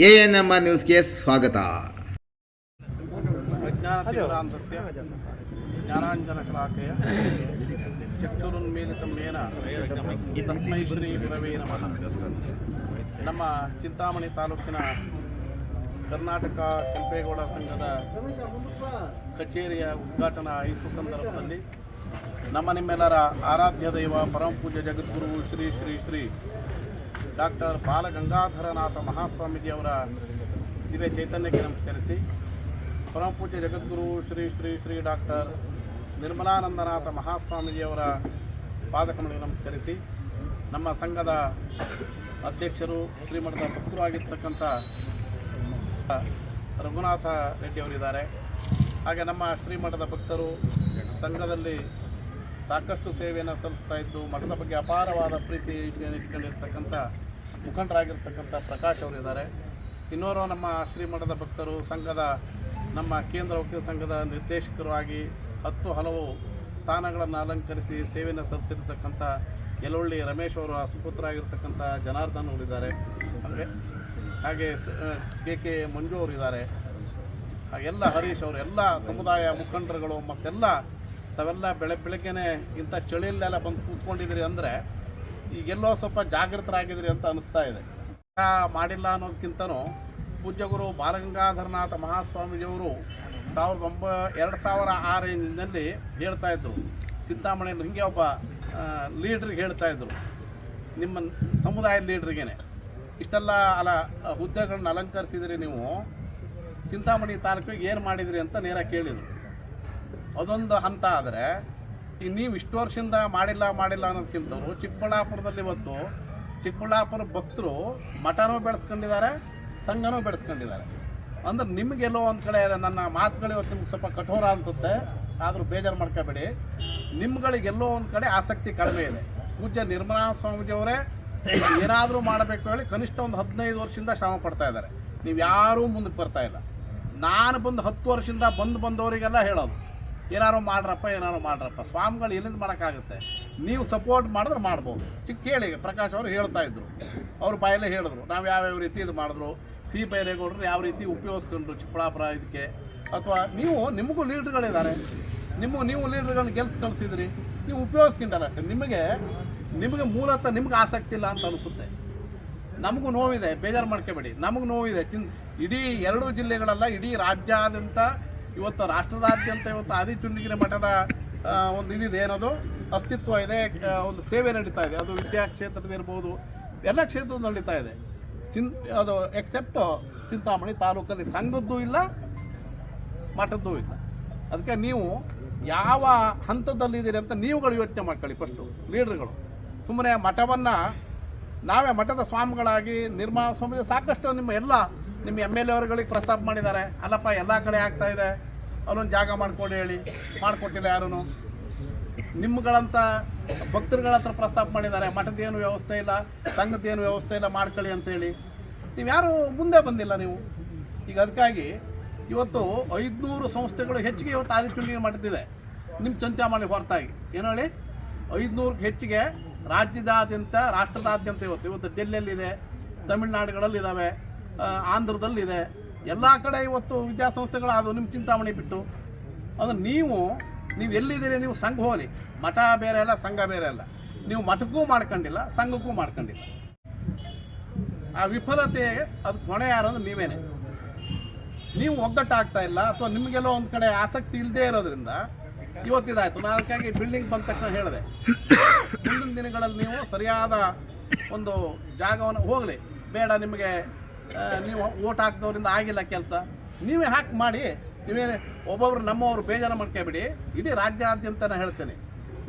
A N M ನ್ಯೂಸ್ಗೆ ಸ್ವಾಗತ ಚಕ್ಷುರುನ್ಮೀಲಿತಮೇನ ತಸ್ಮೈ ಶ್ರೀ ಗುರವೇ ನಮಃ. ನಮ್ಮ ಚಿಂತಾಮಣಿ ತಾಲೂಕಿನ ಕರ್ನಾಟಕ ಕೆಂಪೇಗೌಡ ಸಂಘದ ಕಚೇರಿಯ ಉದ್ಘಾಟನಾ ಐಸು ಸಂದರ್ಭದಲ್ಲಿ ನಮ್ಮ ನಿಮ್ಮೆಲ್ಲರ ಆರಾಧ್ಯ ದೈವ ಪರಮ ಪೂಜ್ಯ ಜಗದ್ಗುರು ಶ್ರೀ ಶ್ರೀ ಶ್ರೀ ಡಾಕ್ಟರ್ ಬಾಲಗಂಗಾಧರನಾಥ ಮಹಾಸ್ವಾಮೀಜಿಯವರ ದಿವ್ಯ ಚೈತನ್ಯಕ್ಕೆ ನಮಸ್ಕರಿಸಿ. ಪರಮ ಪೂಜ್ಯ ಜಗದ್ಗುರು ಶ್ರೀ ಶ್ರೀ ಶ್ರೀ ಡಾಕ್ಟರ್ ನಿರ್ಮಲಾನಂದನಾಥ ಮಹಾಸ್ವಾಮೀಜಿಯವರ ಪಾದಕಮಳಿಗೆ ನಮಸ್ಕರಿಸಿ. ನಮ್ಮ ಸಂಘದ ಅಧ್ಯಕ್ಷರು, ಶ್ರೀಮಠದ ಭಕ್ತರು ಆಗಿರ್ತಕ್ಕಂಥ ರಘುನಾಥ ರೆಡ್ಡಿಯವರಿದ್ದಾರೆ. ಹಾಗೆ ನಮ್ಮ ಶ್ರೀಮಠದ ಭಕ್ತರು ಸಂಘದಲ್ಲಿ ಸಾಕಷ್ಟು ಸೇವೆಯನ್ನು ಸಲ್ಲಿಸ್ತಾ ಇದ್ದು, ಮಠದ ಬಗ್ಗೆ ಅಪಾರವಾದ ಪ್ರೀತಿ ಇಟ್ಕೊಂಡಿರ್ತಕ್ಕಂಥ ಮುಖಂಡರಾಗಿರ್ತಕ್ಕಂಥ ಪ್ರಕಾಶ್ ಅವರಿದ್ದಾರೆ. ಇನ್ನೋರು ನಮ್ಮ ಶ್ರೀಮಠದ ಭಕ್ತರು, ಸಂಘದ ನಮ್ಮ ಕೇಂದ್ರ ವಕೀಲ ಸಂಘದ ನಿರ್ದೇಶಕರು ಆಗಿ ಹತ್ತು ಹಲವು ಸ್ಥಾನಗಳನ್ನು ಅಲಂಕರಿಸಿ ಸೇವೆಯನ್ನು ಸಲ್ಲಿಸಿರ್ತಕ್ಕಂಥ ಯಲವಳ್ಳಿ ರಮೇಶ್ ಅವರು ಸುಪುತ್ರರಾಗಿರ್ತಕ್ಕಂಥ ಜನಾರ್ದನ್ ಅವರಿದ್ದಾರೆ. ಹಾಗೆ ಹಾಗೆ ಕೆ ಕೆ ಮಂಜು ಅವರಿದ್ದಾರೆ. ಹಾಗೆಲ್ಲ ಹರೀಶ್ ಅವರು, ಎಲ್ಲ ಸಮುದಾಯ ಮುಖಂಡರುಗಳು, ಮತ್ತೆಲ್ಲ ತಾವೆಲ್ಲ ಬೆಳೆ ಬೆಳಗ್ಗೆನೆ ಇಂಥ ಚಳಿಯಲ್ಲೆಲ್ಲ ಬಂದು ಕೂತ್ಕೊಂಡಿದ್ದೀರಿ ಅಂದರೆ ಈಗೆಲ್ಲೋ ಸ್ವಲ್ಪ ಜಾಗೃತರಾಗಿದ್ರಿ ಅಂತ ಅನಿಸ್ತಾ ಇದೆ. ಮಾಡಿಲ್ಲ ಅನ್ನೋದಕ್ಕಿಂತನೂ ಪೂಜ್ಯಗುರು ಬಾಲಗಂಗಾಧರನಾಥ ಮಹಾಸ್ವಾಮೀಜಿಯವರು ಸಾವಿರದ ಒಂಬ, ಎರಡು ಸಾವಿರ ಆರಿನಲ್ಲಿ ಹೇಳ್ತಾ ಇದ್ದರು ಚಿಂತಾಮಣಿಯಲ್ಲಿ ಹಿಂಗೆ ಒಬ್ಬ ಲೀಡ್ರಿಗೆ ಹೇಳ್ತಾ ಇದ್ದರು ನಿಮ್ಮ ಸಮುದಾಯದ ಲೀಡ್ರಿಗೇನೆ ಇಷ್ಟೆಲ್ಲ ಅಲ, ಹುದ್ದೆಗಳನ್ನ ಅಲಂಕರಿಸಿದ್ರಿ ನೀವು. ಚಿಂತಾಮಣಿ ತಾಲೂಕಿಗೆ ಏನು ಮಾಡಿದಿರಿ ಅಂತ ನೇರ ಕೇಳಿದರು. ಅದೊಂದು ಹಂತ ಆದರೆ ಈಗ ನೀವು ಇಷ್ಟು ವರ್ಷದಿಂದ ಮಾಡಿಲ್ಲ ಮಾಡಿಲ್ಲ ಅನ್ನೋದಕ್ಕಿಂತವ್ರು ಚಿಕ್ಕಬಳ್ಳಾಪುರದಲ್ಲಿ ಇವತ್ತು ಚಿಕ್ಕಬಳ್ಳಾಪುರ ಭಕ್ತರು ಮಠನೂ ಬೆಳೆಸ್ಕೊಂಡಿದ್ದಾರೆ, ಸಂಘನೂ ಬೆಳೆಸ್ಕೊಂಡಿದ್ದಾರೆ. ಅಂದ್ರೆ ನಿಮಗೆಲ್ಲೋ ಒಂದು ಕಡೆ ನನ್ನ ಮಾತುಗಳು ಇವತ್ತು ನಿಮ್ಗೆ ಸ್ವಲ್ಪ ಕಠೋರ ಅನಿಸುತ್ತೆ, ಆದರೂ ಬೇಜಾರು ಮಾಡ್ಕೋಬೇಡಿ. ನಿಮ್ಗಳಿಗೆಲ್ಲೋ ಒಂದು ಕಡೆ ಆಸಕ್ತಿ ಕಡಿಮೆ ಇದೆ. ಪೂಜ್ಯ ನಿರ್ಮಲಾ ಸ್ವಾಮೀಜಿಯವರೇ ಏನಾದರೂ ಮಾಡಬೇಕು ಹೇಳಿ ಕನಿಷ್ಠ ಒಂದು ಹದಿನೈದು ವರ್ಷದಿಂದ ಶ್ರಮ ಪಡ್ತಾ ಇದ್ದಾರೆ. ನೀವು ಯಾರೂ ಮುಂದಕ್ಕೆ ಬರ್ತಾ ಇಲ್ಲ. ನಾನು ಬಂದು ಹತ್ತು ವರ್ಷದಿಂದ ಬಂದು ಬಂದವರಿಗೆಲ್ಲ ಹೇಳೋದು ಏನಾರು ಮಾಡ್ರಪ್ಪ ಏನಾರು ಮಾಡ್ರಪ್ಪ. ಸ್ವಾಮಿಗಳು ಎಲ್ಲಿಂದ ಮಾಡೋಕ್ಕಾಗುತ್ತೆ? ನೀವು ಸಪೋರ್ಟ್ ಮಾಡಿದ್ರೆ ಮಾಡ್ಬೋದು. ಚಿಕ್ಕ ಕೇಳಿ, ಪ್ರಕಾಶ್ ಅವರು ಹೇಳ್ತಾ ಇದ್ರು. ಅವ್ರ ಬಾಯಲ್ಲೇ ಹೇಳಿದ್ರು. ನಾವು ಯಾವ್ಯಾವ ರೀತಿ ಇದು ಮಾಡಿದ್ರು? ಸಿ ಬೈರೇಗೌಡರು ಯಾವ ರೀತಿ ಉಪಯೋಗಿಸ್ಕೊಂಡ್ರು ಚಿಕ್ಕಬಳ್ಳಾಪುರ ಇದಕ್ಕೆ? ಅಥವಾ ನೀವು, ನಿಮಗೂ ಲೀಡ್ರ್ಗಳಿದ್ದಾರೆ. ನಿಮ್ಮ ನೀವು ಲೀಡ್ರ್ಗಳನ್ನ ಗೆಲ್ಸ್ ಕಳಿಸಿದ್ರಿ. ನೀವು ಉಪಯೋಗಿಸ್ಕೊಂಡಲ್ಲ. ನಿಮಗೆ ನಿಮಗೆ ಮೂಲತಃ ನಿಮ್ಗೆ ಆಸಕ್ತಿ ಇಲ್ಲ ಅಂತ ಅನಿಸುತ್ತೆ. ನಮಗೂ ನೋವಿದೆ. ಬೇಜಾರು ಮಾಡ್ಕೋಬೇಡಿ. ನಮಗೆ ನೋವಿದೆ. ಚಿನ್ ಇಡೀ ಎರಡು ಜಿಲ್ಲೆಗಳಲ್ಲ, ಇಡೀ ರಾಜ್ಯಾದ್ಯಂತ ಇವತ್ತು ರಾಷ್ಟ್ರದಾದ್ಯಂತ ಇವತ್ತು ಆದಿಚುಂಡಗಿರಿ ಮಠದ ಒಂದು ಇದಿದೆ. ಏನದು? ಅಸ್ತಿತ್ವ ಇದೆ. ಒಂದು ಸೇವೆ ನಡೀತಾ ಇದೆ. ಅದು ವಿದ್ಯಾ ಕ್ಷೇತ್ರದಿರ್ಬೋದು ಎಲ್ಲ ಕ್ಷೇತ್ರದಲ್ಲಿ ನಡೀತಾ ಇದೆ. ಚಿನ್, ಅದು ಎಕ್ಸೆಪ್ಟ್ ಚಿಂತಾಮಣಿ ತಾಲೂಕಲ್ಲಿ ಸಂಘದ್ದು ಇಲ್ಲ, ಮಠದ್ದು ಇಲ್ಲ. ಅದಕ್ಕೆ ನೀವು ಯಾವ ಹಂತದಲ್ಲಿದ್ದೀರಿ ಅಂತ ನೀವುಗಳು ಯೋಚನೆ ಮಾಡ್ಕೊಳ್ಳಿ ಫಸ್ಟು ಲೀಡ್ರ್ಗಳು ಸುಮ್ಮನೆ ಮಠವನ್ನು ನಾವೇ ಮಠದ ಸ್ವಾಮಿಗಳಾಗಿ ನಿರ್ಮಾಣ ಸ್ವಾಮಿ ಸಾಕಷ್ಟು ನಿಮ್ಮ ಎಲ್ಲ ನಿಮ್ಮ ಎಂ ಎಲ್ ಎ ಅವರುಗಳಿಗೆ ಪ್ರಸ್ತಾಪ ಮಾಡಿದ್ದಾರೆ. ಅಲ್ಲಪ್ಪ, ಎಲ್ಲ ಕಡೆ ಆಗ್ತಾ ಇದೆ. ಅಲ್ಲೊಂದು ಜಾಗ ಮಾಡಿಕೊಡಿ ಹೇಳಿ. ಮಾಡಿಕೊಟ್ಟಿಲ್ಲ ಯಾರೂ ನಿಮ್ಗಳಂತ ಭಕ್ತರುಗಳ ಹತ್ರ ಪ್ರಸ್ತಾಪ ಮಾಡಿದ್ದಾರೆ. ಮಠದೇನು ವ್ಯವಸ್ಥೆ ಇಲ್ಲ, ಸಂಘದ ಏನು ವ್ಯವಸ್ಥೆ ಇಲ್ಲ, ಮಾಡ್ಕೊಳ್ಳಿ ಅಂತೇಳಿ ನೀವು ಯಾರು ಮುಂದೆ ಬಂದಿಲ್ಲ ನೀವು. ಈಗ ಅದಕ್ಕಾಗಿ ಇವತ್ತು ಐದುನೂರು ಸಂಸ್ಥೆಗಳು ಹೆಚ್ಚಿಗೆ ಇವತ್ತು ಆದಿಚುಂಡಿಗೆ ಮಠದಿದೆ ನಿಮ್ಮ ಚಿಂತಾಮಣಿ ಹೊರತಾಗಿ. ಏನು ಹೇಳಿ? ಐದುನೂರಕ್ಕೆ ಹೆಚ್ಚಿಗೆ ರಾಜ್ಯದಾದ್ಯಂತ, ರಾಷ್ಟ್ರದಾದ್ಯಂತ ಇವತ್ತು ಇವತ್ತು ಡೆಲ್ಲಿಯಲ್ಲಿದೆ ತಮಿಳುನಾಡುಗಳಲ್ಲಿದ್ದಾವೆ ಆಂಧ್ರದಲ್ಲಿದೆ. ಎಲ್ಲ ಕಡೆ ಇವತ್ತು ವಿದ್ಯಾಸಂಸ್ಥೆಗಳು ಅದು ನಿಮ್ಮ ಚಿಂತಾಮಣಿ ಬಿಟ್ಟು. ಅದು ನೀವು ನೀವು ಎಲ್ಲಿದ್ದೀರಿ ನೀವು ಸಂಘ ಹೋಲಿ ಮಠ ಬೇರೆ ಅಲ್ಲ, ಸಂಘ ಬೇರೆ ಅಲ್ಲ. ನೀವು ಮಠಕ್ಕೂ ಮಾಡ್ಕೊಂಡಿಲ್ಲ, ಸಂಘಕ್ಕೂ ಮಾಡ್ಕೊಂಡಿಲ್ಲ. ಆ ವಿಫಲತೆ, ಅದು ಹೊಣೆ ಯಾರು ಅಂದ್ರೆ ನೀವೇನೆ. ನೀವು ಒಗ್ಗಟ್ಟಾಗ್ತಾ ಇಲ್ಲ, ಅಥವಾ ನಿಮಗೆಲ್ಲೋ ಒಂದು ಕಡೆ ಆಸಕ್ತಿ ಇಲ್ಲದೆ ಇರೋದ್ರಿಂದ, ಇವತ್ತಿದಾಯ್ತು. ನಾನು ಅದಕ್ಕಾಗಿ ಬಿಲ್ಡಿಂಗ್ ಬಂದ ತಕ್ಷಣ ಹೇಳಿದೆ. ಮುಂದಿನ ದಿನಗಳಲ್ಲಿ ನೀವು ಸರಿಯಾದ ಒಂದು ಜಾಗವನ್ನು ಹೋಗಲಿ. ಬೇಡ ನಿಮಗೆ ನೀವು ಓಟ್ ಹಾಕಿದವರಿಂದ ಆಗಿಲ್ಲ ಕೆಲಸ. ನೀವೇ ಹಾಕಿ ಮಾಡಿ ನೀವೇನು ಒಬ್ಬೊಬ್ರು ನಮ್ಮವರು ಬೇಜಾರು ಮಾಡ್ಕೊಬೇಡಿ, ಇಡೀ ರಾಜ್ಯಾದ್ಯಂತ ನಾನು ಹೇಳ್ತೇನೆ.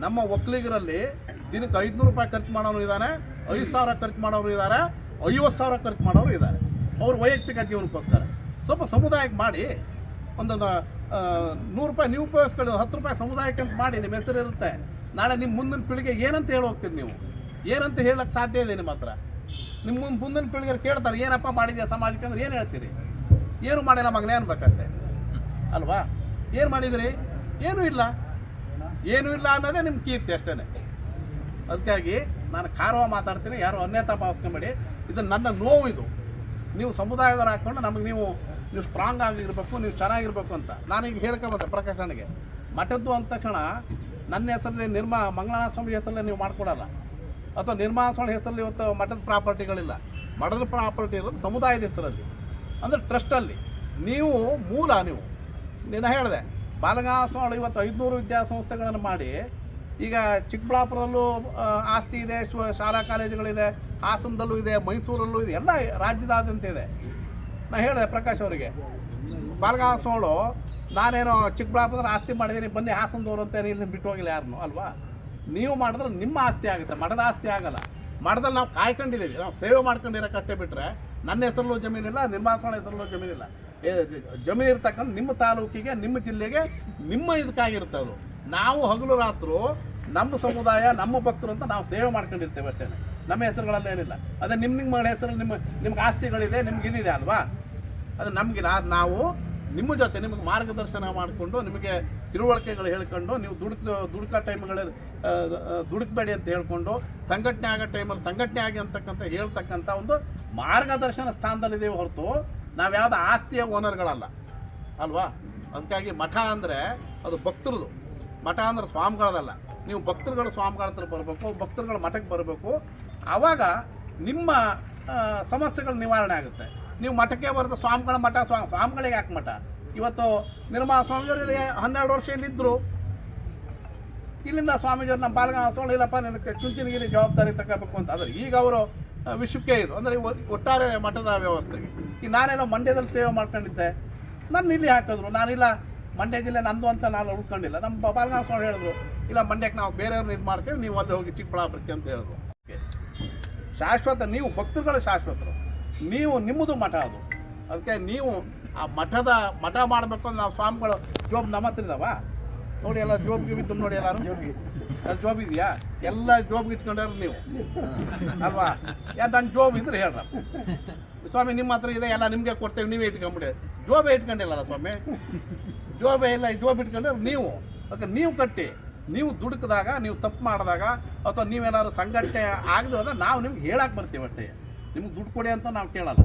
ನಮ್ಮ ಒಕ್ಕಲಿಗರಲ್ಲಿ ದಿನಕ್ಕೆ ಐದುನೂರು ರೂಪಾಯಿ ಖರ್ಚು ಮಾಡೋರು ಇದ್ದಾರೆ ಐದು ಸಾವಿರ ಖರ್ಚು ಮಾಡೋರು ಇದ್ದಾರೆ ಐವತ್ತು ಸಾವಿರ ಖರ್ಚು ಮಾಡೋರು ಇದ್ದಾರೆ ಅವ್ರ ವೈಯಕ್ತಿಕ ಜೀವನಕ್ಕೋಸ್ಕರ. ಸ್ವಲ್ಪ ಸಮುದಾಯಕ್ಕೆ ಮಾಡಿ, ಒಂದೊಂದು ನೂರು ರೂಪಾಯಿ ನೀವು ಉಪಯೋಗಿಸ್ಕೊಳ್ಳಿ, ಹತ್ತು ರೂಪಾಯಿ ಸಮುದಾಯಕ್ಕೆ ಅಂತ ಮಾಡಿ, ನಿಮ್ಮ ಹೆಸರು ಇರುತ್ತೆ ನಾಳೆ ನಿಮ್ಮ ಮುಂದಿನ ಪೀಳಿಗೆ ಏನಂತ ಹೇಳಿ ಹೋಗ್ತೀರಿ ನೀವು? ಏನಂತ ಹೇಳಕ್ಕೆ ಸಾಧ್ಯ ಇದೆ ನಿಮ್ಮ ಹತ್ರ? ನಿಮ್ಮ ಮುಂದೆ ಮುಂದಿನ ಪೀಳಿಗೆ ಕೇಳ್ತಾರೆ, ಏನಪ್ಪ ಮಾಡಿದ್ಯಾ ಸಮಾಜಕ್ಕೆ ಅಂದ್ರೆ ಏನು ಹೇಳ್ತೀರಿ? ಏನು ಮಾಡಿಲ್ಲ ಮಗನೇ, ಅನ್ಬೇಕಷ್ಟೆ. ಅಲ್ವಾ? ಏನು ಮಾಡಿದಿರಿ? ಏನೂ ಇಲ್ಲ. ಏನೂ ಇಲ್ಲ ಅನ್ನೋದೇ ನಿಮ್ಮ ಕೀರ್ತಿ ಅಷ್ಟೇ ಅದಕ್ಕಾಗಿ ನಾನು ಖಾರವ ಮಾತಾಡ್ತೀನಿ, ಯಾರು ಅನ್ಯತಾ ಭಾವಿಸ್ಕೊಂಬೇಡಿ. ಇದು ನನ್ನ ನೋವು ಇದು. ನೀವು ಸಮುದಾಯದವ್ರು ಹಾಕ್ಕೊಂಡು ನಮಗೆ ನೀವು ನೀವು ಸ್ಟ್ರಾಂಗ್ ಆಗಿರಬೇಕು, ನೀವು ಚೆನ್ನಾಗಿರ್ಬೇಕು ಅಂತ. ನಾನು ಈಗ ಹೇಳ್ಕೋಬೋದ ಪ್ರಕಾಶನಿಗೆ. ಮಠದ್ದು ಅಂದ ತಕ್ಷಣ ನನ್ನ ಹೆಸರಲ್ಲಿ ನಿರ್ಮಾ ಮಂಗಳನಾಥ ಸ್ವಾಮಿ ಹೆಸರಲ್ಲಿ ನೀವು ಮಾಡ್ಕೊಡಲ್ಲ. ಅಥವಾ ನಿರ್ಮಾಣ ಹೆಸರಲ್ಲಿ ಇವತ್ತು ಮಠದ ಪ್ರಾಪರ್ಟಿಗಳಿಲ್ಲ. ಮಠದ ಪ್ರಾಪರ್ಟಿ ಇರೋದು ಸಮುದಾಯದ ಹೆಸರಲ್ಲಿ. ಅಂದರೆ ಟ್ರಸ್ಟಲ್ಲಿ. ನೀವು ಮೂಲ ನೀವು. ನಿನ್ನ ಹೇಳಿದೆ ಸ್ವಾಮಿ ಇವತ್ತು ಐದುನೂರು ವಿದ್ಯಾಸಂಸ್ಥೆಗಳನ್ನು ಮಾಡಿ, ಈಗ ಚಿಕ್ಕಬಳ್ಳಾಪುರದಲ್ಲೂ ಆಸ್ತಿ ಇದೆ ಶಾಲಾ ಕಾಲೇಜುಗಳಿದೆ, ಹಾಸನದಲ್ಲೂ ಇದೆ, ಮೈಸೂರಲ್ಲೂ ಇದೆ, ಎಲ್ಲ ರಾಜ್ಯದಾದ್ಯಂತ ಇದೆ. ನಾ ಹೇಳಿದೆ ಪ್ರಕಾಶ್ ಅವರಿಗೆ ನಾನೇನು ನಾನೇನೋ ಚಿಕ್ಕಬಳ್ಳಾಪುರದಲ್ಲಿ ಆಸ್ತಿ ಮಾಡಿದ್ದೀನಿ, ಬನ್ನಿ ಹಾಸನದವ್ರು ಅಂತ ಇಲ್ಲಿ ಬಿಟ್ಟು ಹೋಗಿಲ್ಲ ಯಾರನ್ನು, ಅಲ್ವಾ? ನೀವು ಮಾಡಿದ್ರೆ ನಿಮ್ಮ ಆಸ್ತಿ ಆಗುತ್ತೆ. ಮಠದ ಆಸ್ತಿ ಆಗಲ್ಲ. ಮಠದಲ್ಲಿ ನಾವು ಕಾಯ್ಕೊಂಡಿದ್ದೀವಿ. ನಾವು ಸೇವೆ ಮಾಡ್ಕೊಂಡಿರೋಕ್ಕಷ್ಟೇ ಬಿಟ್ಟರೆ ನನ್ನ ಹೆಸರಲ್ಲೂ ಜಮೀನಿಲ್ಲ ನಿರ್ಮಾಣ ಹೆಸರಲ್ಲೂ ಜಮೀನಿಲ್ಲ ಜಮೀನು ಇರ್ತಕ್ಕಂಥ ನಿಮ್ಮ ತಾಲೂಕಿಗೆ, ನಿಮ್ಮ ಜಿಲ್ಲೆಗೆ ನಿಮ್ಮ ಇದಕ್ಕಾಗಿರುತ್ತೆ ಅದು. ನಾವು ಹಗಲು ರಾತ್ರು ನಮ್ಮ ಸಮುದಾಯ, ನಮ್ಮ ಭಕ್ತರು ಅಂತ ನಾವು ಸೇವೆ ಮಾಡ್ಕೊಂಡಿರ್ತೇವೆ ಅಷ್ಟೇ. ನಮ್ಮ ಹೆಸರುಗಳಲ್ಲಿ ಏನಿಲ್ಲ. ಅದೇ ನಿಮ್ಮ ನಿಮ್ಮ ಹೆಸರು ನಿಮ್ಮ ನಿಮ್ಗೆ ಆಸ್ತಿಗಳಿದೆ, ನಿಮ್ಗೆ ಇದಿದೆ ಅಲ್ವಾ? ಅದು ನಮಗೆ ನಾವು ನಿಮ್ಮ ಜೊತೆ ನಿಮಗೆ ಮಾರ್ಗದರ್ಶನ ಮಾಡಿಕೊಂಡು ನಿಮಗೆ ತಿಳುವಳಿಕೆಗಳು ಹೇಳ್ಕೊಂಡು ನೀವು ದುಡುಕ್, ದುಡುಕ ಟೈಮ್ಗಳಲ್ಲಿ ದುಡುಕಬೇಡಿ ಅಂತ ಹೇಳ್ಕೊಂಡು ಸಂಘಟನೆ ಆಗೋ ಟೈಮಲ್ಲಿ ಸಂಘಟನೆ ಆಗಿ ಅಂತಕ್ಕಂಥ ಹೇಳ್ತಕ್ಕಂಥ ಒಂದು ಮಾರ್ಗದರ್ಶನ ಸ್ಥಾನದಲ್ಲಿದ್ದೇವೆ ಹೊರತು ನಾವು ಯಾವ್ದು ಆಸ್ತಿಯ ಓನರ್ಗಳಲ್ಲ. ಅಲ್ವಾ? ಅದಕ್ಕಾಗಿ ಮಠ ಅಂದರೆ ಅದು ಭಕ್ತರದು. ಮಠ ಅಂದ್ರೆ ಸ್ವಾಮಿಗಳದಲ್ಲ. ನೀವು ಭಕ್ತರುಗಳು ಸ್ವಾಮಿಗಳ ಹತ್ರ ಬರಬೇಕು, ಭಕ್ತರುಗಳು ಮಠಕ್ಕೆ ಬರಬೇಕು. ಆವಾಗ ನಿಮ್ಮ ಸಮಸ್ಯೆಗಳು ನಿವಾರಣೆ ಆಗುತ್ತೆ. ನೀವು ಮಠಕ್ಕೆ ಬರೋದು ಸ್ವಾಮಿಗಳ ಮಠ ಸ್ವಾಮಿ ಸ್ವಾಮಿಗಳಿಗೆ ಯಾಕೆ ಮಠ? ಇವತ್ತು ನಿರ್ಮಾ ಸ್ವಾಮೀಜಿಯವರಿಗೆ ಹನ್ನೆರಡು ವರ್ಷ ಇಲ್ಲಿದ್ದರು. ಇಲ್ಲಿಂದ ಸ್ವಾಮೀಜಿಯವ್ರು ನಮ್ಮ ಪಾಲ್ಗ ತೊಗೊಂಡಿಲ್ಲಪ್ಪ ನಿನಗೆ ಚುಂಚನಗಿರಿ ಜವಾಬ್ದಾರಿ ತಗೋಬೇಕು ಅಂತ. ಆದರೆ ಈಗ ಅವರು ವಿಶ್ವಕ್ಕೆ ಇದು. ಅಂದರೆ ಒಟ್ಟಾರೆ ಮಠದ ವ್ಯವಸ್ಥೆಗೆ. ಈ ನಾನೇನೋ ಮಂಡ್ಯದಲ್ಲಿ ಸೇವೆ ಮಾಡ್ಕೊಂಡಿದ್ದೆ. ನನ್ನ ಇಲ್ಲಿ ಹಾಕಿದ್ರು. ನಾನಿಲ್ಲ, ಮಂಡ್ಯ ಜಿಲ್ಲೆ ನಂದು ಅಂತ ನಾನು ಉಳ್ಕೊಂಡಿಲ್ಲ. ನಮ್ಮ ಪಾಲ್ಗ ಸ್ವಾಮಿ ಹೇಳಿದ್ರು, ಇಲ್ಲ, ಮಂಡ್ಯಕ್ಕೆ ನಾವು ಬೇರೆಯವ್ರನ್ನ ಇದು ಮಾಡ್ತೇವೆ, ನೀವು ಅಲ್ಲಿ ಹೋಗಿ ಚಿಕ್ಕಬಳ್ಳಾಪುರಕ್ಕೆ ಅಂತ ಹೇಳಿದ್ರು. ಶಾಶ್ವತ, ನೀವು ಭಕ್ತರುಗಳು ಶಾಶ್ವತರು. ನೀವು ನಿಮ್ಮದು ಮಠ ಅದು. ಅದಕ್ಕೆ ನೀವು ಆ ಮಠದ ಮಠ ಮಾಡಬೇಕು ಅಂದ್ರೆ ನಾವು ಸ್ವಾಮಿಗಳು ಜೋಬ್ ನಮ್ಮ ಹತ್ರ ಇದಾವ. ನೋಡಿ ಎಲ್ಲ ಜೋಬ್ ಬಿದ್ದು ನೋಡಿ ಎಲ್ಲಾರು. ಅಲ್ಲಿ ಜೋಬ್ ಇದೆಯಾ? ಎಲ್ಲ ಜೋಬ್ ಇಟ್ಕೊಂಡ್ರೆ ನೀವು. ಅಲ್ವಾ? ಯಾ ನನ್ನ ಜೋಬ್ ಇದ್ರೆ ಹೇಳ್ರ. ಸ್ವಾಮಿ, ನಿಮ್ಮ ಹತ್ರ ಇದೆ, ಎಲ್ಲ ನಿಮಗೆ ಕೊಡ್ತೇವೆ, ನೀವೇ ಇಟ್ಕೊಂಡ್ಬಿಡಿ ಜೋಬೇ ಇಟ್ಕೊಂಡಿಲ್ಲಲ್ಲ ಸ್ವಾಮಿ? ಜೋಬೇ ಇಲ್ಲ ಜೋಬ್ ಇಟ್ಕೊಂಡ್ರೆ ನೀವು. ಅದಕ್ಕೆ ನೀವು ಕಟ್ಟಿ. ನೀವು ದುಡುಕಿದಾಗ, ನೀವು ತಪ್ಪು ಮಾಡಿದಾಗ, ಅಥವಾ ನೀವೇನಾದ್ರು ಸಂಘಟನೆ ಆಗದೆ ಹೋದಾಗ ನಾವು ನಿಮ್ಗೆ ಹೇಳಕ್ಕೆ ಬರ್ತೀವಿ ಅಷ್ಟೇ. ನಿಮ್ಗೆ ದುಡ್ಡು ಕೊಡಿ ಅಂತ ನಾವು ಕೇಳಲ್ಲ,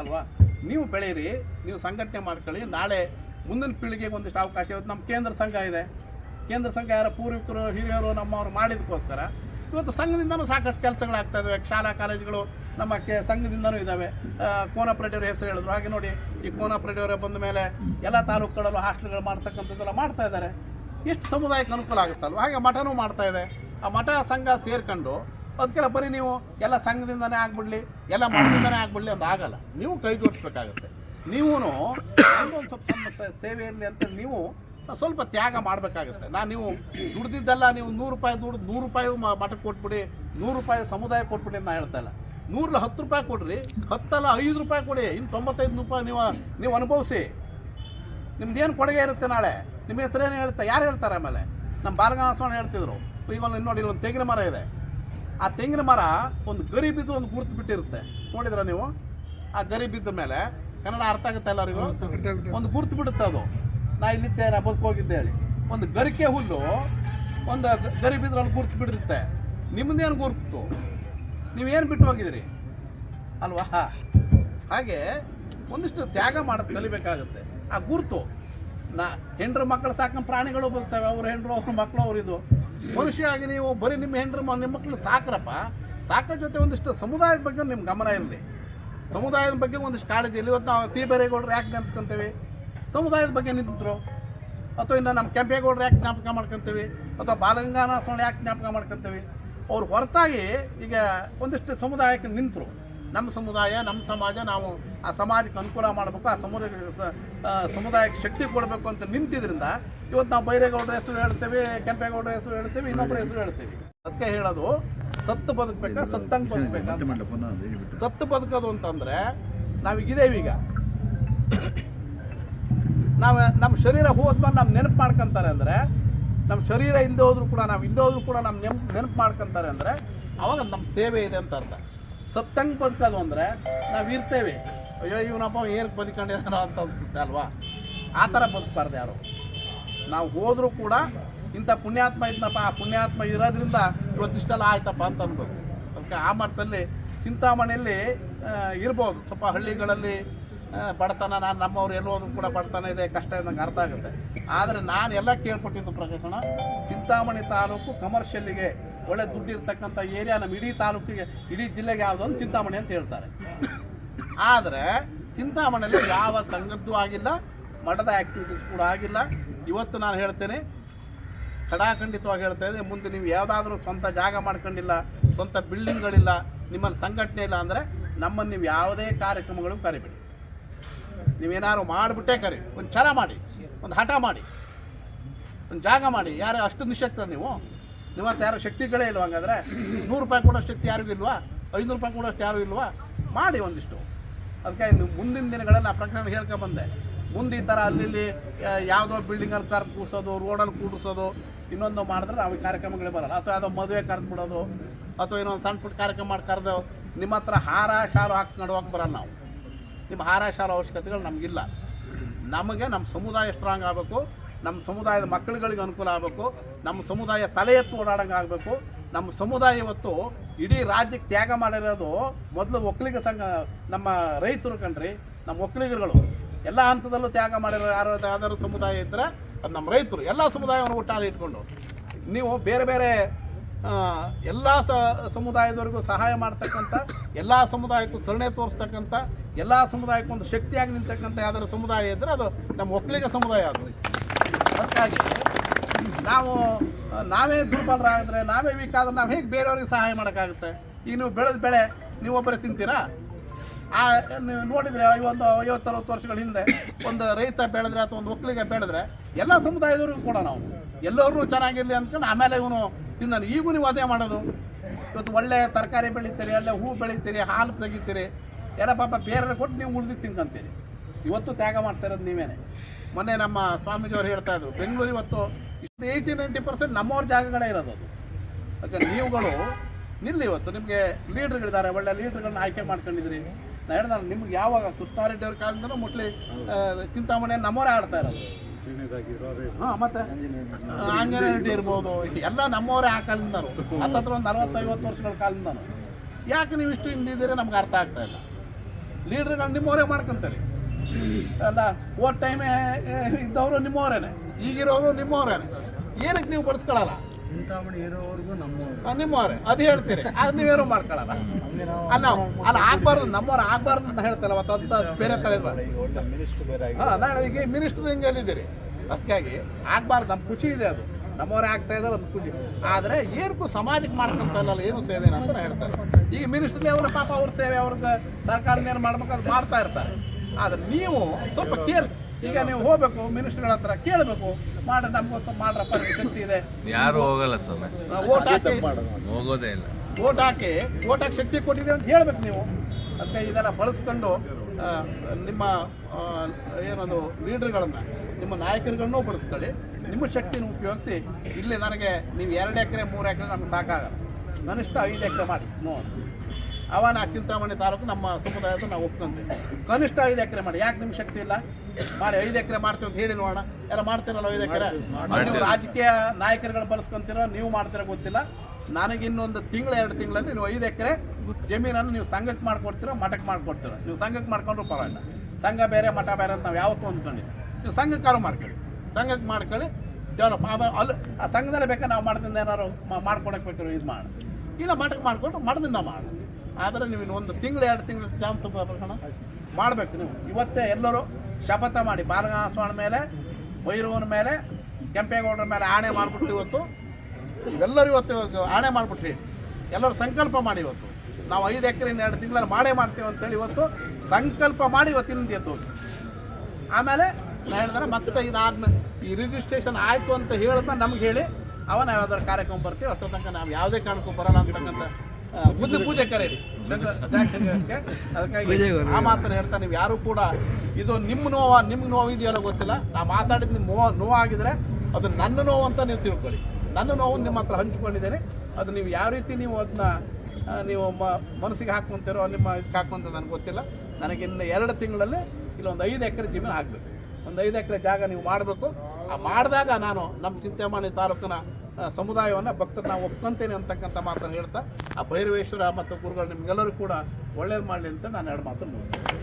ಅಲ್ವಾ? ನೀವು ಬೆಳೀರಿ ನೀವು ಸಂಘಟನೆ ಮಾಡ್ಕೊಳ್ಳಿ. ನಾಳೆ ಮುಂದಿನ ಪೀಳಿಗೆಗೆ ಒಂದಿಷ್ಟು ಅವಕಾಶ ಇವತ್ತು ನಮ್ಮ ಕೇಂದ್ರ ಸಂಘ ಇದೆ. ಕೇಂದ್ರ ಸಂಘ ಯಾರ ಪೂರ್ವಿಕರು, ಹಿರಿಯರು ನಮ್ಮವ್ರು ಮಾಡಿದಕ್ಕೋಸ್ಕರ ಇವತ್ತು ಸಂಘದಿಂದನೂ ಸಾಕಷ್ಟು ಕೆಲಸಗಳಾಗ್ತಾ ಇದಾವೆ. ಶಾಲಾ ಕಾಲೇಜುಗಳು ನಮ್ಮ ಕೆ ಸಂಘದಿಂದನೂ ಇದ್ದಾವೆ ಕೋನಪ್ರೆಡಿಯವ್ರ ಹೆಸರು ಹೇಳಿದ್ರು. ಹಾಗೆ ನೋಡಿ, ಈ ಕೋನಪ್ರೆಡಿಯವರ ಬಂದ ಮೇಲೆ ಎಲ್ಲ ತಾಲೂಕುಗಳಲ್ಲೂ ಹಾಸ್ಟೆಲ್ಗಳು ಮಾಡ್ತಕ್ಕಂಥದ್ದೆಲ್ಲ ಮಾಡ್ತಾ ಇದ್ದಾರೆ. ಎಷ್ಟು ಸಮುದಾಯಕ್ಕೆ ಅನುಕೂಲ ಆಗುತ್ತಲ್ವ? ಹಾಗೆ ಮಠನೂ ಮಾಡ್ತಾ ಇದೆ. ಆ ಮಠ ಸಂಘ ಸೇರ್ಕೊಂಡು ಅದಕ್ಕೆಲ್ಲ ಬರೀ ನೀವು ಎಲ್ಲ ಸಂಘದಿಂದನೇ ಆಗ್ಬಿಡ್ಲಿ, ಎಲ್ಲ ಮಠದಿಂದನೇ ಆಗ್ಬಿಡ್ಲಿ ಅಂತ ಆಗಲ್ಲ. ನೀವು ಕೈ ಜೋಡಿಸ್ಬೇಕಾಗತ್ತೆ. ನೀವು ಒಂದೊಂದು ಸ್ವಲ್ಪ ಸೇವೆ ಇರಲಿ ಅಂತ ನೀವು ಸ್ವಲ್ಪ ತ್ಯಾಗ ಮಾಡಬೇಕಾಗುತ್ತೆ. ನಾನು ನೀವು ದುಡ್ದಿದ್ದೆಲ್ಲ, ನೀವು ನೂರು ರೂಪಾಯಿ ದುಡ್ದು ನೂರು ರೂಪಾಯಿ ಮಠಕ್ಕೆ ಕೊಟ್ಬಿಡಿ, ನೂರು ರೂಪಾಯಿ ಸಮುದಾಯ ಕೊಟ್ಬಿಡಿ ಅಂತ ನಾನು ಹೇಳ್ತಾ ಇಲ್ಲ. ನೂರಲ್ಲಿ ಹತ್ತು ರೂಪಾಯಿ ಕೊಡ್ರಿ, ಹತ್ತಲ್ಲ ಐದು ರೂಪಾಯಿ ಕೊಡಿ ಇನ್ನು ತೊಂಬತ್ತೈದು ರೂಪಾಯಿ ನೀವು ನೀವು ಅನುಭವಿಸಿ. ನಿಮ್ದೇನು ಕೊಡುಗೆ ಇರುತ್ತೆ ನಾಳೆ? ನಿಮ್ಮ ಹೆಸರೇನು ಹೇಳ್ತಾ, ಯಾರು ಹೇಳ್ತಾರೆ ಆಮೇಲೆ? ನಮ್ಮ ಬಾಲಗಾಸ್ವಾಮಿ ಹೇಳ್ತಿದ್ರು. ಈಗ ಒಂದು ನೋಡಿ ಒಂದು ತೆಂಗಿನ ಮರ ಇದೆ. ಆ ತೆಂಗಿನ ಮರ ಒಂದು ಗರಿ ಬಿದ್ದು ಒಂದು ಗುರುತು ಬಿಟ್ಟಿರುತ್ತೆ. ನೋಡಿದ್ರ ನೀವು? ಆ ಗರಿ ಬಿದ್ದ ಮೇಲೆ ಕನ್ನಡ ಅರ್ಥ ಆಗುತ್ತೆ ಎಲ್ಲರಿಗೂ? ಒಂದು ಗುರುತು ಬಿಡುತ್ತೆ ಅದು. ನಾ ಇಲ್ಲಿದ್ದೆ ನಾ ಬದುಕೋಗಿದ್ದೆ ಹೇಳಿ. ಒಂದು ಗರಿಕೆ ಹುಲ್ಲು ಒಂದು ಗರಿ ಬಿದ್ರೆ ಅಲ್ಲಿ ಗುರುತು ಬಿಡಿರುತ್ತೆ. ನಿಮ್ಮದೇನು ಗುರುತು? ನೀವೇನು ಬಿಟ್ಟು ಹೋಗಿದ್ದೀರಿ? ಅಲ್ವಾ? ಹಾಗೆ ಒಂದಿಷ್ಟು ತ್ಯಾಗ ಮಾಡೋದು ಕಲಿಬೇಕಾಗುತ್ತೆ. ಆ ಗುರುತು ನಾ ಹೆಂಡ್ರ ಮಕ್ಕಳು ಸಾಕ ಪ್ರಾಣಿಗಳು ಬರ್ತವೆ ಅವ್ರ ಹೆಂಡ್ರು ಅವ್ರ ಮಕ್ಕಳು ಅವ್ರ ಇದು. ಮನುಷ್ಯ ಆಗಿ ನೀವು ಬರೀ ನಿಮ್ಮ ಹೆಂಡ್ರು ನಿಮ್ಮ ಮಕ್ಕಳು ಸಾಕ್ರಪ್ಪ. ಸಾಕ ಜೊತೆ ಒಂದಿಷ್ಟು ಸಮುದಾಯದ ಬಗ್ಗೆ ನಿಮ್ಮ ಗಮನ ಇರಲಿ. ಸಮುದಾಯದ ಬಗ್ಗೆ ಒಂದಿಷ್ಟು ಕಾಳಜಿ ಇಲ್ಲಿ ಇವತ್ತು ನಾವು ಸಿ ಬೇರೇಗೌಡರು ಯಾಕೆ ನೆನ್ಸ್ಕೊಂತೀವಿ? ಸಮುದಾಯದ ಬಗ್ಗೆ ನಿಂತರು. ಅಥವಾ ಇನ್ನು ನಮ್ಮ ಕೆಂಪೇಗೌಡರು ಯಾಕೆ ಜ್ಞಾಪಕ ಮಾಡ್ಕೊಂತೀವಿ? ಅಥವಾ ಬಾಲಗಂಗಾನ ಯಾಕೆ ಜ್ಞಾಪಕ ಮಾಡ್ಕೊಂತೀವಿ? ಅವ್ರು ಹೊರತಾಗಿ ಈಗ ಒಂದಿಷ್ಟು ಸಮುದಾಯಕ್ಕೆ ನಿಂತರು. ನಮ್ಮ ಸಮುದಾಯ ನಮ್ಮ ಸಮಾಜ ನಾವು ಆ ಸಮಾಜಕ್ಕೆ ಅನುಕೂಲ ಮಾಡಬೇಕು ಆ ಸಮುದಾಯ ಸಮುದಾಯಕ್ಕೆ ಶಕ್ತಿ ಕೊಡಬೇಕು ಅಂತ ನಿಂತಿದ್ರಿಂದ ಇವತ್ತು ನಾವು ಬೈರೇಗೌಡರ ಹೆಸರು ಹೇಳ್ತೇವೆ ಕೆಂಪೇಗೌಡರ ಹೆಸರು ಹೇಳ್ತೇವೆ ಇನ್ನೊಬ್ಬರ ಹೆಸರು ಹೇಳ್ತೇವೆ. ಅದಕ್ಕೆ ಹೇಳೋದು ಸತ್ತು ಬದುಕಬೇಕಾ ಸತ್ತಂಗೆ ಬದುಕಬೇಕಾ. ಸತ್ತು ಬದುಕೋದು ಅಂತಂದ್ರೆ ಈಗ. ನಾವು ನಮ್ಮ ಶರೀರ ಹೋದ್ಮೇಲೆ ನಮ್ಮ ನೆನಪು ಮಾಡ್ಕೊಂತಾರೆ ಅಂದರೆ ನಮ್ಮ ಶರೀರ ಇಲ್ಲದೆ ಹೋದ್ರು ಕೂಡ ನಾವು ಇಲ್ಲದೆ ಹೋದ್ರು ಕೂಡ ನಮ್ಮ ನೆನಪು ನೆನಪು ಮಾಡ್ಕೊಂತಾರೆ ಅಂದರೆ ಅವಾಗ ನಮ್ಮ ಸೇವೆ ಇದೆ ಅಂತ ಅರ್ಥ. ಸತ್ತಂಗೆ ಬದುಕೋದು ಅಂದರೆ ನಾವು ಇರ್ತೇವೆ. ಅಯ್ಯೋ, ಇವನಪ್ಪ ಏನಕ್ಕೆ ಬದುಕೊಂಡಿದ್ದಾನೋ ಅಂತ ಅನ್ಸುತ್ತೆ ಅಲ್ವಾ? ಆ ಥರ ಬದುಕಬಾರ್ದು ಯಾರು. ನಾವು ಹೋದರೂ ಕೂಡ ಇಂಥ ಪುಣ್ಯಾತ್ಮ ಇದ್ನಪ್ಪ, ಆ ಪುಣ್ಯಾತ್ಮ ಇರೋದ್ರಿಂದ ಇವತ್ತಿಷ್ಟೆಲ್ಲ ಆಯ್ತಪ್ಪ ಅಂತ ಅನ್ಬೋದು. ಅದಕ್ಕೆ ಆ ಮಟ್ಟದಲ್ಲಿ ಚಿಂತಾಮಣಿಯಲ್ಲಿ ಇರ್ಬೋದು. ಸ್ವಲ್ಪ ಹಳ್ಳಿಗಳಲ್ಲಿ ಬಡತನ, ನಾನು ನಮ್ಮವ್ರು ಎಲ್ಲೋದ್ರು ಕೂಡ ಬಡತನ ಇದೆ, ಕಷ್ಟ ಇದೆ, ನಂಗೆ ಅರ್ಥ ಆಗುತ್ತೆ. ಆದರೆ ನಾನು ಎಲ್ಲ ಕೇಳ್ಪಟ್ಟಿದ್ದು ಪ್ರಕಾಶಣ ಚಿಂತಾಮಣಿ ತಾಲೂಕು ಕಮರ್ಷಿಯಲ್ಲಿಗೆ ಒಳ್ಳೆ ದುಡ್ಡು ಇರ್ತಕ್ಕಂಥ ಏರಿಯಾ ನಮ್ಮ ಇಡೀ ತಾಲೂಕಿಗೆ, ಇಡೀ ಜಿಲ್ಲೆಗೆ ಯಾವುದು ಒಂದು ಚಿಂತಾಮಣಿ ಅಂತ ಹೇಳ್ತಾರೆ. ಆದರೆ ಚಿಂತಾಮಣಿಯಲ್ಲಿ ಯಾವ ಸಂಘದ್ದು ಆಗಿಲ್ಲ, ಮಠದ ಆ್ಯಕ್ಟಿವಿಟೀಸ್ ಕೂಡ ಆಗಿಲ್ಲ. ಇವತ್ತು ನಾನು ಹೇಳ್ತೇನೆ ಕಡಾಖಂಡಿತವಾಗಿ ಹೇಳ್ತಾ ಇದ್ದೀನಿ ಮುಂದೆ ನೀವು ಯಾವುದಾದ್ರೂ ಸ್ವಂತ ಜಾಗ ಮಾಡ್ಕೊಂಡಿಲ್ಲ, ಸ್ವಂತ ಬಿಲ್ಡಿಂಗ್ಗಳಿಲ್ಲ ನಿಮ್ಮಲ್ಲಿ ಸಂಘಟನೆ ಇಲ್ಲ ಅಂದರೆ ನಮ್ಮನ್ನು ನೀವು ಯಾವುದೇ ಕಾರ್ಯಕ್ರಮಗಳು ಕರಿಬೇಡಿ. ನೀವೇನಾದ್ರು ಮಾಡಿಬಿಟ್ಟೇ ಕರಿ, ಒಂದು ಛಲ ಮಾಡಿ, ಒಂದು ಹಠ ಮಾಡಿ, ಒಂದು ಜಾಗ ಮಾಡಿ, ಯಾರು ಅಷ್ಟು ನಿಶಕ್ತ ನೀವು? ನಿಮ್ಮತ್ತು ಯಾರು ಶಕ್ತಿಗಳೇ ಇಲ್ವಾ ಹಂಗಾದ್ರೆ? ನೂರು ರೂಪಾಯಿ ಕೊಡೋ ಶಕ್ತಿ ಯಾರಿಗೂ ಇಲ್ವಾ? ಐನೂರು ರೂಪಾಯಿ ಕೊಡೋಷ್ಟು ಯಾರು ಇಲ್ವಾ? ಮಾಡಿ ಒಂದಿಷ್ಟು. ಅದಕ್ಕೆ ಮುಂದಿನ ದಿನಗಳಲ್ಲಿ ಆ ಪ್ರಕರಣ ಹೇಳ್ಕೊ ಬಂದೆ. ಮುಂದೆ ಈ ಥರ ಅಲ್ಲಿ ಯಾವುದೋ ಬಿಲ್ಡಿಂಗಲ್ಲಿ ಕರೆದು ಕೂಡಿಸೋದು ರೋಡಲ್ಲಿ ಕೂಡಿಸೋದು ಇನ್ನೊಂದು ಮಾಡಿದ್ರೆ ಕಾರ್ಯಕ್ರಮಗಳು ಕಾರ್ಯಕ್ರಮಗಳೇ ಬರಲ್ಲ. ಅಥವಾ ಯಾವುದೋ ಮದುವೆ ಕರೆದು ಬಿಡೋದು, ಅಥವಾ ಇನ್ನೊಂದು ಸಣ್ಣ ಪುಟ್ಟ ಕಾರ್ಯಕ್ರಮ ಮಾಡಿ ಕರೆದು ನಿಮ್ಮ ಹತ್ರ ಹಾರ, ಶಾಲು ಹಾಕ್ಸಿ ನಡುವಕ್ಕೆ ಬರಲ್ಲ ನಾವು. ನಿಮ್ಮ ಹಾರ, ಶಾಲು ಅವಶ್ಯಕತೆಗಳು ನಮಗಿಲ್ಲ. ನಮಗೆ ನಮ್ಮ ಸಮುದಾಯ ಸ್ಟ್ರಾಂಗ್ ಆಗಬೇಕು. ನಮ್ಮ ಸಮುದಾಯದ ಮಕ್ಕಳುಗಳಿಗೆ ಅನುಕೂಲ ಆಗಬೇಕು, ನಮ್ಮ ಸಮುದಾಯ ತಲೆ ಎತ್ತು ಓಡಾಡಂಗೆ ಆಗಬೇಕು. ನಮ್ಮ ಸಮುದಾಯ ಇವತ್ತು ಇಡೀ ರಾಜ್ಯಕ್ಕೆ ತ್ಯಾಗ ಮಾಡಿರೋದು ಮೊದಲು ಒಕ್ಕಲಿಗ ಸಂಘ, ನಮ್ಮ ರೈತರು ಕಣ್ರಿ, ನಮ್ಮ ಒಕ್ಕಲಿಗರುಗಳು. ಎಲ್ಲ ಹಂತದಲ್ಲೂ ತ್ಯಾಗ ಮಾಡಿರೋ ಯಾರು ಯಾವ್ದಾದ್ರು ಸಮುದಾಯ ಇದ್ದರೆ ಅದು ನಮ್ಮ ರೈತರು, ಎಲ್ಲ ಸಮುದಾಯವನ್ನು ಒಟ್ಟಾರೆ ಇಟ್ಕೊಂಡು. ನೀವು ಬೇರೆ ಬೇರೆ ಎಲ್ಲ ಸಮುದಾಯದವರೆಗೂ ಸಹಾಯ ಮಾಡ್ತಕ್ಕಂಥ, ಎಲ್ಲ ಸಮುದಾಯಕ್ಕೂ ಕರುಣೆ ತೋರಿಸ್ತಕ್ಕಂಥ, ಎಲ್ಲ ಸಮುದಾಯಕ್ಕೂ ಒಂದು ಶಕ್ತಿಯಾಗಿ ನಿಂತಕ್ಕಂಥ ಯಾವ್ದಾದ್ರು ಸಮುದಾಯ ಇದ್ದರೆ ಅದು ನಮ್ಮ ಒಕ್ಕಲಿಗ ಸಮುದಾಯ ಅದು ಅದಕ್ಕಾಗಿ ನಾವು ನಾವೇ ದುರ್ಬಲರಾಗಿದ್ರೆ ನಾವೇ ವೀಕ್ ಆದ್ರೆ ನಾವು ಹೇಗೆ ಬೇರೆಯವ್ರಿಗೆ ಸಹಾಯ ಮಾಡೋಕ್ಕಾಗುತ್ತೆ? ಈಗ ನೀವು ಬೆಳೆದ ಬೆಳೆ ನೀವೊಬ್ಬರೇ ತಿಂತೀರಾ? ಆ, ನೀವು ನೋಡಿದರೆ ಒಂದು ಐವತ್ತರವತ್ತು ವರ್ಷಗಳ ಹಿಂದೆ ಒಂದು ರೈತ ಬೆಳೆದ್ರೆ ಅಥವಾ ಒಂದು ಒಕ್ಕಲಿಗೆ ಬೆಳೆದ್ರೆ ಎಲ್ಲ ಸಮುದಾಯದವ್ರಿಗೂ ಕೂಡ ನಾವು ಎಲ್ಲರೂ ಚೆನ್ನಾಗಿರಲಿ ಅಂದ್ಕೊಂಡು ಆಮೇಲೆ ಇವನು ತಿಂದಾನೆ. ಈಗೂ ನೀವು ಅದೇ ಮಾಡೋದು. ಇವತ್ತು ಒಳ್ಳೆ ತರಕಾರಿ ಬೆಳಿತೀರಿ ಅಲ್ಲೇ ಹೂ ಬೆಳಿತೀರಿ, ಹಾಲು ತೆಗಿತೀರಿ. ಎಲ್ಲ ಪಾಪ ಬೇರೆ ಕೊಟ್ಟು ನೀವು ಉಳಿದು ತಿನ್ಕೊಂತೀರಿ ಇವತ್ತು ತ್ಯಾಗ ಮಾಡ್ತಾ ಇರೋದು ನೀವೇನೆ. ಮೊನ್ನೆ ನಮ್ಮ ಸ್ವಾಮೀಜಿಯವರು ಹೇಳ್ತಾ ಇದ್ರು ಬೆಂಗಳೂರು ಇವತ್ತು ಇಷ್ಟು ಏಯ್ಟಿ ನೈಂಟಿ ಪರ್ಸೆಂಟ್ ನಮ್ಮವ್ರ ಜಾಗಗಳೇ ಇರೋದು ಅದು. ಯಾಕಂದ್ರೆ ನೀವುಗಳು ನಿಲ್ಲಿ ಇವತ್ತು ನಿಮಗೆ ಲೀಡ್ರ್ಗಳಿದ್ದಾರೆ ಒಳ್ಳೆ ಲೀಡ್ರ್ಗಳನ್ನ ಆಯ್ಕೆ ಮಾಡ್ಕೊಂಡಿದ್ರಿ ನಾ ಹೇಳ್ದ ನಿಮ್ಗೆ ಯಾವಾಗ ಕೃಷ್ಣಾರೆಡ್ಡಿ ಅವ್ರ ಕಾಲದಿಂದ ಮುಟ್ಲಿ ಚಿಂತಾಮಣಿ ನಮ್ಮವರೇ ಆಡ್ತಾ ಇರೋದು. ಹಾಂ ಮತ್ತೆ? ಆಂಜನೇಯ ರೆಡ್ಡಿ ಇರ್ಬೋದು ಎಲ್ಲ ನಮ್ಮವರೇ ಆ ಕಾಲದಿಂದನು. ಹತ್ತತ್ರ ಒಂದು ನಲವತ್ತು ಐವತ್ತು ವರ್ಷಗಳ ಕಾಲದಿಂದ ಯಾಕೆ ನೀವು ಇಷ್ಟು ಹಿಂದಿದ್ದೀರಿ ನಮ್ಗೆ ಅರ್ಥ ಆಗ್ತಾ ಇಲ್ಲ. ಲೀಡ್ರ್ಗಳು ನಿಮ್ಮವರೇ ಮಾಡ್ಕೊಂತಾರೆ. ಅಲ್ಲ ಓಟ್ ಟೈಮ್ ಇದ್ದವರು ನಿಮ್ಮವರೇನೆ. ಈಗಿರೋರು ನಿಮ್ಮವರೇನೆ. ಏನಕ್ಕೆ ನೀವು ಬಡಿಸ್ಕೊಳ್ಳಲ್ಲ ಚಿಂತಾಮಣಿ ಇರೋವರೆಗೂ ನಮ್ಮ ನಿಮ್ಮವ್ರೆ ನಿಮ್ಮವರೇ. ಅದು ಹೇಳ್ತೀರಿ. ಅದು ನೀವೇನು ಮಾಡ್ಕೊಳ್ಳಲ್ಲ ಅಲ್ಲ ಅಲ್ಲ ಆಗ್ಬಾರ್ದು ನಮ್ಮವ್ರು ಆಗ್ಬಾರ್ದು ಅಂತ ಹೇಳ್ತಾರೆ ಮತ್ತೊಂದು ಅಂತ ಬೇರೆ ತಲೆ ನಾನು ಈಗ ಮಿನಿಸ್ಟರ್ ಹಿಂಗೆ ಎಲ್ಲಿದ್ದೀರಿ ಅದಕ್ಕಾಗಿ ಆಗ್ಬಾರ್ದು ನಮ್ಮ ಖುಷಿ ಇದೆ ಅದು. ನಮ್ಮವರೇ ಆಗ್ತಾ ಇದ್ದಾರೆ ಒಂದು ಖುಷಿ. ಆದರೆ ಏನಕ್ಕೂ ಸಮಾಜಕ್ಕೆ ಮಾಡ್ಕೊಂತಲ್ಲ ಏನು ಸೇವೆ ಅಂತ ಹೇಳ್ತಾರೆ. ಈಗ ಮಿನಿಸ್ಟರ್ ಲೆವೆಲ್ ಪಾಪ ಅವ್ರ ಸೇವೆ ಅವ್ರಿಗೆ ಸರ್ಕಾರದ ಏನು ಮಾಡ್ಬೇಕು ಅದು ಮಾಡ್ತಾ ಇರ್ತಾರೆ. ಆದರೆ ನೀವು ಸ್ವಲ್ಪ ಕೇರ್ ಈಗ ನೀವು ಹೋಗ್ಬೇಕು ಮಿನಿಸ್ಟರ್ಗಳ ಹತ್ರ ಕೇಳಬೇಕು ಮಾಡ್ರಿ ನಮ್ಗೊತ್ತು ಮಾಡ್ರಪ್ಪ ನಿಮ್ಗೆ ಶಕ್ತಿ ಇದೆ. ಯಾರು ಹೋಗಲ್ಲ ಸ್ವಾಮಿ. ಓಟ್ ಹಾಕಿ ಹೋಗೋದೇ ಇಲ್ಲ. ಓಟ್ ಹಾಕಿ ಓಟ್ ಹಾಕಿ ಶಕ್ತಿ ಕೊಟ್ಟಿದೆ ಅಂತ ಹೇಳ್ಬೇಕು ನೀವು. ಮತ್ತೆ ಇದೆಲ್ಲ ಬಳಸ್ಕೊಂಡು ನಿಮ್ಮ ಏನದು ಲೀಡರ್ಗಳನ್ನು ನಿಮ್ಮ ನಾಯಕರುಗಳನ್ನೂ ಬಳಸ್ಕೊಳ್ಳಿ. ನಿಮ್ಮ ಶಕ್ತಿನ ಉಪಯೋಗಿಸಿ ಇಲ್ಲಿ ನನಗೆ ನೀವು ಎರಡು ಎಕರೆ ಮೂರು ಎಕರೆ ನಮ್ಗೆ ಸಾಕಾಗಲ್ಲ. ಕನಿಷ್ಠ ಐದು ಎಕರೆ ಮಾಡಿ ನೋಡಿ. ಅವನ ಚಿಂತಾಮಣಿ ತಾಲೂಕು ನಮ್ಮ ಸಮುದಾಯದ ನಾವು ಒಪ್ಕೊಂತೀವಿ. ಕನಿಷ್ಠ ಐದು ಎಕರೆ ಮಾಡಿ. ಯಾಕೆ ನಿಮ್ಗೆ ಶಕ್ತಿ ಇಲ್ಲ? ಮಾಡಿ ಐದು ಎಕರೆ ಮಾಡ್ತೀವಿ ಅಂತ ಹೇಳಿ ನೋಡೋಣ. ಎಲ್ಲ ಮಾಡ್ತೀರಲ್ಲ ಐದು ಎಕರೆ? ನೀವು ರಾಜಕೀಯ ನಾಯಕರುಗಳು ಬಳಸ್ಕೊಂತೀರೋ ನೀವು ಮಾಡ್ತೀರೋ ಗೊತ್ತಿಲ್ಲ. ನನಗೆ ಇನ್ನೊಂದು ತಿಂಗಳು ಎರಡು ತಿಂಗಳಲ್ಲಿ ನೀವು ಐದು ಎಕರೆ ಜಮೀನನ್ನು ನೀವು ಸಂಘಕ್ಕೆ ಮಾಡ್ಕೊಡ್ತೀರೋ ಮಠಕ್ಕೆ ಮಾಡ್ಕೊಡ್ತೀರೋ? ನೀವು ಸಂಘಕ್ಕೆ ಮಾಡ್ಕೊಂಡ್ರು ಪರವಾಗಿಲ್ಲ. ಸಂಘ ಬೇರೆ ಮಠ ಬೇರೆ ಅಂತ ನಾವು ಯಾವತ್ತೂ ಅಂದ್ಕೊಂಡಿಲ್ಲ. ನೀವು ಸಂಘಕ್ಕಾರು ಮಾಡ್ಕೊಳ್ಳಿ. ಸಂಘಕ್ಕೆ ಮಾಡ್ಕೊಳ್ಳಿ ಡೆವಲಪ್ ಅಲ್ಲಿ ಆ ಸಂಘದಲ್ಲೇ ಬೇಕಾದ್ರೆ ನಾವು ಮಠದಿಂದ ಏನಾದ್ರು ಮಾಡ್ಕೊಡಕ್ಕೆ ಬೇಕಾದ್ರೆ ಇದು ಮಾಡಿ ಇಲ್ಲ ಮಠಕ್ಕೆ ಮಾಡಿಕೊಂಡು ಮಠದಿಂದ ಮಾಡಿ ಆದರೆ ನೀವು ಒಂದು ತಿಂಗಳು, ಎರಡು ತಿಂಗಳು ಚಾನ್ಸ್ ಪ್ರಕರಣ ಮಾಡಬೇಕು ನೀವು. ಇವತ್ತೇ ಎಲ್ಲರೂ ಶಪಥ ಮಾಡಿ, ಬಾಲಗಂಗಾಸ್ವಾಮಿ ಮೇಲೆ, ಭೈರವನ ಮೇಲೆ, ಕೆಂಪೇಗೌಡರ ಮೇಲೆ ಆಣೆ ಮಾಡಿಬಿಟ್ಟು ಇವತ್ತು. ಎಲ್ಲರೂ ಇವತ್ತು ಆಣೆ ಮಾಡಿಬಿಟ್ರಿ. ಎಲ್ಲರೂ ಸಂಕಲ್ಪ ಮಾಡಿ ಇವತ್ತು. ನಾವು ಐದು ಎಕರೆ ಎರಡು ತಿಂಗಳಲ್ಲಿ ಮಾಡೇ ಮಾಡ್ತೀವಿ ಅಂತೇಳಿ ಇವತ್ತು ಸಂಕಲ್ಪ ಮಾಡಿ ಇವತ್ತಿನ ಎದ್ದು ಆಮೇಲೆ ನಾನು ಹೇಳಿದ್ರೆ ಮತ್ತೆ ಇದಾದ್ಮೇಲೆ ಈ ರಿಜಿಸ್ಟ್ರೇಷನ್ ಆಯಿತು ಅಂತ ಹೇಳಿದ್ಮೇಲೆ ನಮ್ಗೆ ಹೇಳಿ, ಅವ ನಾವು ಯಾವ್ದಾದ್ರು ಕಾರ್ಯಕ್ರಮ ಬರ್ತೀವಿ, ಅಷ್ಟೋ ತನಕ ನಾವು ಯಾವುದೇ ಕಾರಣಕ್ಕೂ ಬರಲ್ಲ ಅಂತಕ್ಕಂಥ ಬುದ್ಧಿ ಪೂಜೆ ಕರೀರಿ. ಅದಕ್ಕಾಗಿ ಆ ಮಾತನ್ನು ಹೇಳ್ತಾ ನೀವು ಯಾರು ಕೂಡ ಇದು ನಿಮ್ಮ ನೋವ ನಿಮ್ಗೆ ನೋವು ಇದೆಯಲ್ಲ ಗೊತ್ತಿಲ್ಲ. ನಾ ಮಾತಾಡಿದ ನಿಮ್ಮ ನೋವು ಆಗಿದ್ರೆ ಅದು ನನ್ನ ನೋವು ಅಂತ ನೀವು ತಿಳ್ಕೊಳ್ಳಿ. ನನ್ನ ನೋವು ನಿಮ್ಮ ಹತ್ರ ಹಂಚ್ಕೊಂಡಿದ್ದೇನೆ. ಅದು ನೀವು ಯಾವ ರೀತಿ ನೀವು ಅದನ್ನ ನೀವು ಮನಸ್ಸಿಗೆ ಹಾಕ್ಕೊಂತೀರೋ ನಿಮ್ಮ ಇದಕ್ಕೆ ಹಾಕ್ಕೊಂತ ನನಗೆ ಗೊತ್ತಿಲ್ಲ. ನನಗೆ ಇನ್ನು ಎರಡು ತಿಂಗಳಲ್ಲಿ ಇಲ್ಲೊಂದು ಐದು ಎಕರೆ ಜಮೀನು ಹಾಕ್ಬೇಕು ಒಂದು ಐದು ಎಕರೆ ಜಾಗ ನೀವು ಮಾಡಬೇಕು. ಆ ಮಾಡಿದಾಗ ನಾನು ನಮ್ಮ ಚಿಂತಾಮಣಿ ತಾಲೂಕಿನ ಸಮುದಾಯವನ್ನು ಭಕ್ತರನ್ನ ಒಪ್ಕೊಂತೇನೆ ಅಂತಕ್ಕಂಥ ಮಾತನ್ನು ಹೇಳ್ತಾ, ಆ ಭೈರವೇಶ್ವರ ಮತ್ತು ಗುರುಗಳು ನಿಮಗೆಲ್ಲರೂ ಕೂಡ ಒಳ್ಳೇದು ಮಾಡಲಿ ಅಂತ ನಾನು ಎರಡು ಮಾತನ್ನು ಮುಗಿಸ್ತೇನೆ.